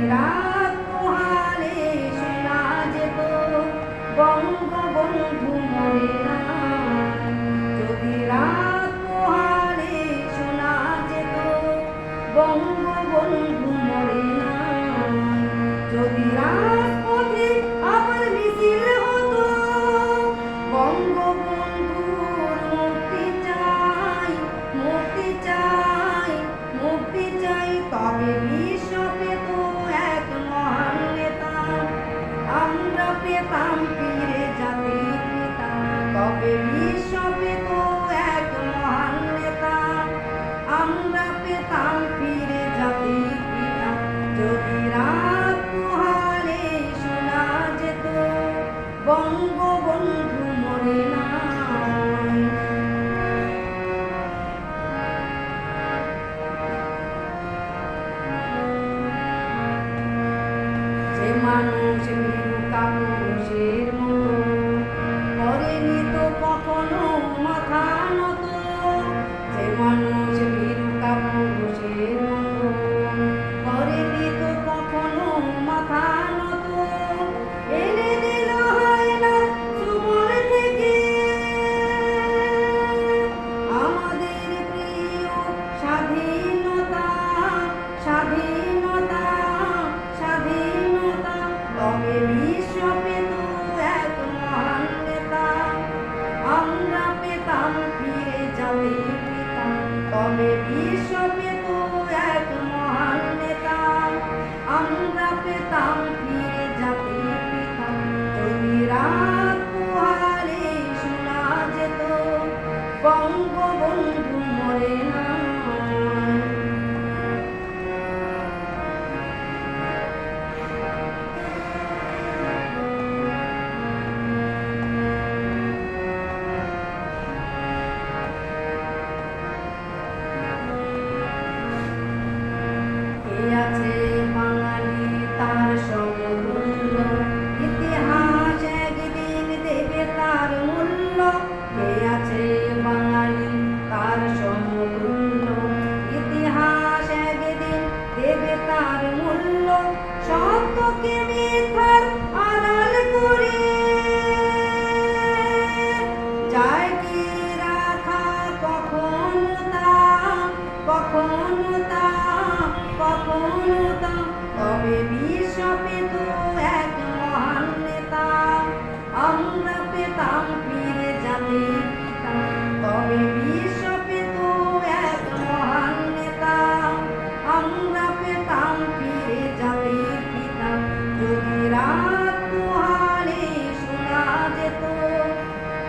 Gracias. Seu de mim, tá longe. Irmão. কবে বিয়ে সবে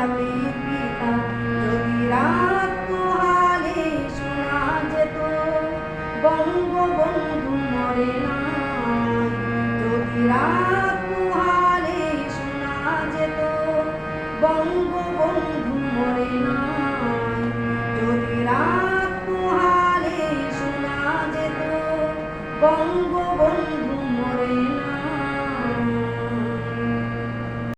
যাবে পিতা যদি রাত পোহালে বঙ্গবন্ধু মরে নাই। যদি রাত